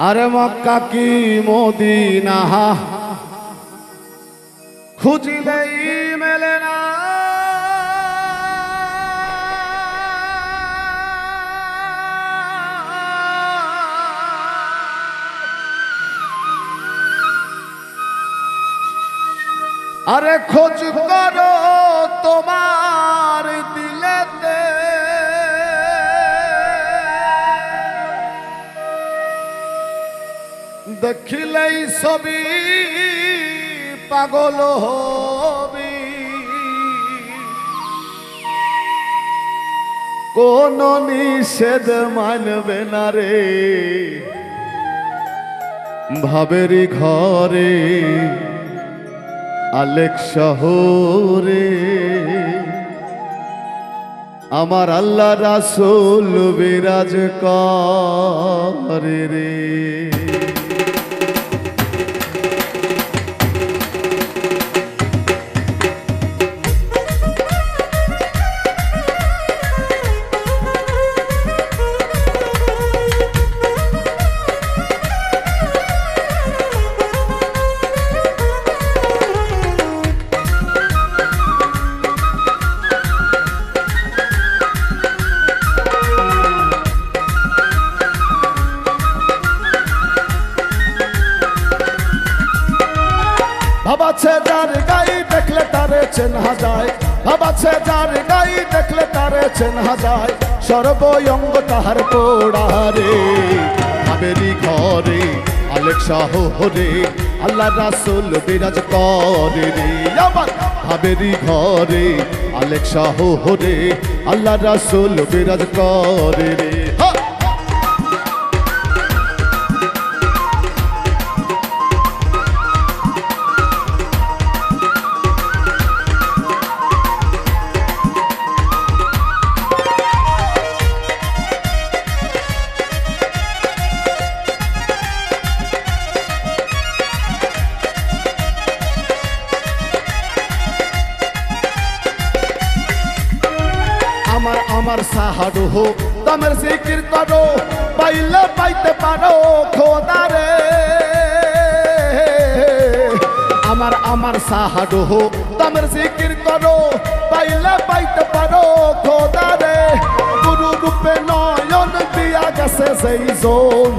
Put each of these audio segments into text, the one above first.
আরে মক্কা কি মদিনা? খুঁজিলেই মেলে না। আরে খোঁজ করো তোমার দিলেতে। দেখিলেই ছবি পাগল হবি। কোন নিষেধ মানবে না রে। ভাবেরি ঘরে আলেক শহরে। আমার আল্লাহ রাসুল বিরাজ করে রে। ভাবাছে যার গাই দেখলে তারে চেনা যায় ভাবাছে যার গাই দেখলে তারে চেনা যায় তাহার পোড়ারে ঘরে আলেক আল্লাহ রাসুল বিরাজ করে রে। আবার ভাবেরি ঘরে আলেক আল্লাহ রাসুল বিরাজ করে রে। আমার হো, তমের জিকির করো, পাইলে পাইতে পারো খোদারে আমার আমার সাহাডু হো, তমের জিকির করো, পাইলে পাইতে পারো খোদারে গুরু রূপে নয়ন দিয়া গেছে সেই জোন।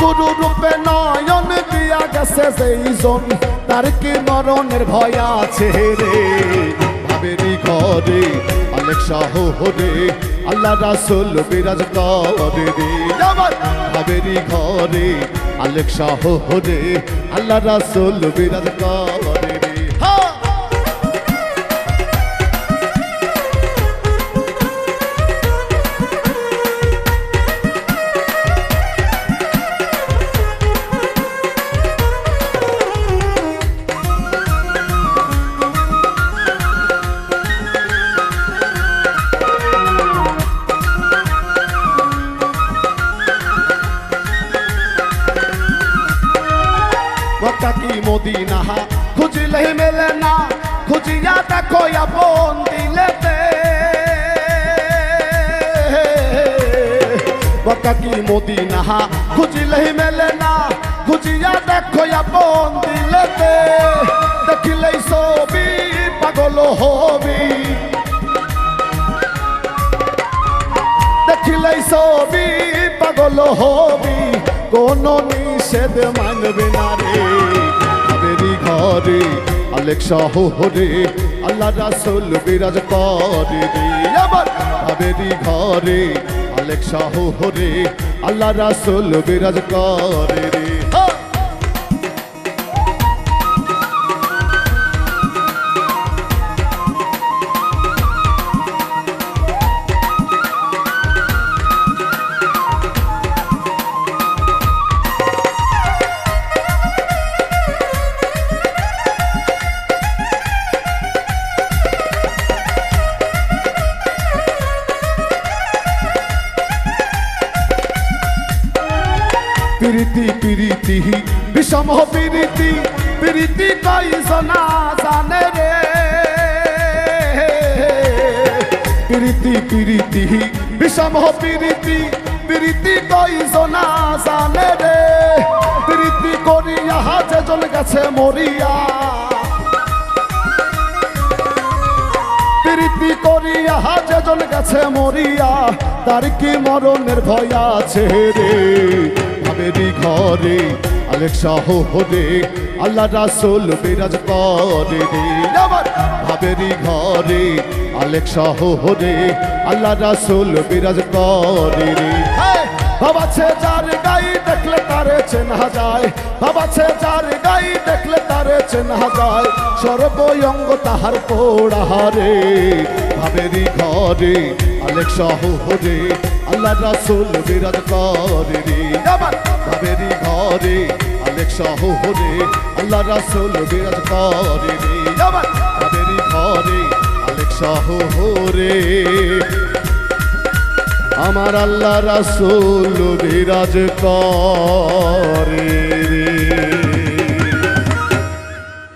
গুরু রূপে নয়ন দিয়া গেছে সেই জন। তার কি মরণের ভয় আছে রে? ভাবেরি ঘরে অনেক শাহ হরে, আল্লাহ রাসুল বিরাজ করে রে। আমার ঘরে অনেক শাহ হরে, আল্লাহ রাসুল বিরাজ করে কি মদিনা খুঁজিলে মেলে না খুঁজিয়া দেখো আপন দিলেতে মক্কা কি মদিনা খুঁজিলে মেলে না খুঁজিয়া দেখো আপন দিলেতে দেখিলেই ছবি পাগল হবি দেখিলেই ছবি পাগল হবি কোন নিষেধ মানবে না রে ভাবেরি ঘরে আলেক শহরে আল্লাহ রাসুল বিরাজ করে রে আবার ভাবেরি ঘরে মালিক শহরে আল্লাহ রাসুল বিরাজ করে রে প্রীতি প্রীতি, বিষম প্রীতি প্রীতি কই সোনা জানে রে? প্রীতি প্রীতি, বিষম প্রীতি প্রীতি কইজনা জানে রে? প্রীতি করিয়া যেজন গেছে মরিয়া। প্রীতি করিয়া যেজন গেছে মরিয়া, তার কি মরণের ভয় আছে রে? ভাবেরি ঘরে। আলেক শাহ হরে আল্লাহ রাসুল বিরাজ করে রে। ঘরে। আলেক শাহ হরে আল্লাহ রাসুল বিরাজ করে রে। হ্যাঁ, বাবাছে যার গাই দেখলে তারে চেনা যায়। বাবাছে যার গাই দেখলে তারে চেনা যায়। সর্বঙ্গ তাহার পোড়াহারে। ভাবেরি ঘরে। আলেক শাহ হরে আল্লাহ রাসুল বিরাজ করে রে। ভাবেরি ঘরে আলেক আল্লাহ রাসুল বিরাজ করে রে। ভাবেরি ঘরে আলেক আমার আল্লাহ রাসুল বিরাজ করে।